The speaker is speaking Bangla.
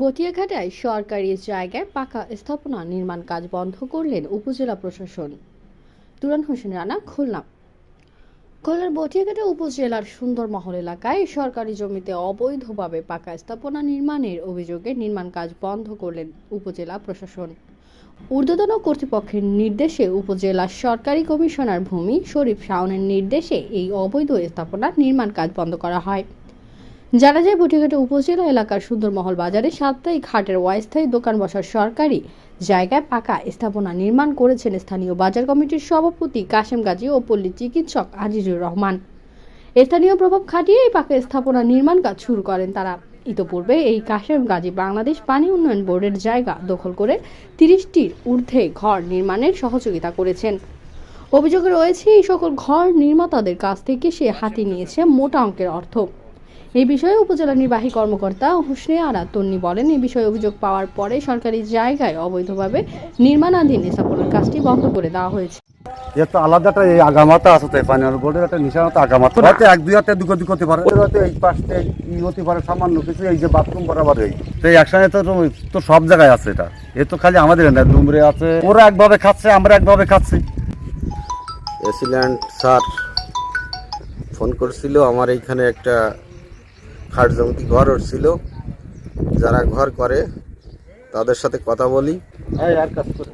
বটিয়াঘাটায় সরকারি জায়গায় পাকা স্থাপনা নির্মাণ কাজ বন্ধ করলেন উপজেলা প্রশাসন। তুরান হোসেন রানা, খুলনা। খুলনার বটিয়াঘাটা উপজেলার সুন্দরমহল এলাকায় সরকারি জমিতে অবৈধভাবে পাকা স্থাপনা নির্মাণের অভিযোগে নির্মাণ কাজ বন্ধ করলেন উপজেলা প্রশাসন। ঊর্ধ্বতন কর্তৃপক্ষের নির্দেশে উপজেলা সরকারি কমিশনার ভূমি শরীফ শাওনের নির্দেশে এই অবৈধ স্থাপনা নির্মাণ কাজ বন্ধ করা হয়। জানা যায় বটিঘাটা উপজেলা এলাকার সুন্দরমহল বাজারে সাপ্তাহিক হাটের অস্থায়ী দোকান বসার সরকারি জায়গায় পাকা স্থাপনা নির্মাণ করেছেন স্থানীয় বাজার কমিটির সভাপতি কাশেম গাজী ও পল্লী চিকিৎসক আজিজুর রহমান। স্থানীয় প্রভাব খাটিয়ে এই পাকা স্থাপনা নির্মাণ কাজ শুরু করেন তারা। ইতোপূর্বে এই কাশেম গাজী বাংলাদেশ পানি উন্নয়ন বোর্ডের জায়গা দখল করে তিরিশটির ঊর্ধ্বে ঘর নির্মাণের সহযোগিতা করেছেন। অভিযোগে রয়েছে, এই সকল ঘর নির্মাতাদের কাছ থেকে সে হাতি নিয়েছে মোটা অঙ্কের অর্থ। এই বিষয়ে উপজেলা নির্বাহী কর্মকর্তা হোসনে আরা তন্নি বলেন এই বিষয়ে অভিযোগ পাওয়ার পরে সরকারি জায়গায় অবৈধভাবে নির্মাণাধীন স্থাপনের কাজটি বন্ধ করে দেওয়া হয়েছে। এর তো আলাদা এই আগামাতা আছে তো ফাইনাল বোর্ডের একটা নিশান তো আগামাতা হয়তো এক দুই হাতে দিক হতে পারে হয়তো এই পাশে ই হতে পারে সামান্য কিছু এই যে বাথরুম বরাবর এই। তো এই একসাথে তো তো সব জায়গায় আছে এটা। এ তো খালি আমাদের না ডুমরে আছে। ওরা একভাবে খাচ্ছে আমরা একভাবে খাচ্ছি। এসিল্যান্ড স্যার ফোন করছিল আমার এইখানে একটা খাট জমতি ঘর ছিল। যারা ঘর করে তাদের সাথে কথা বলি। আর কাজ করে।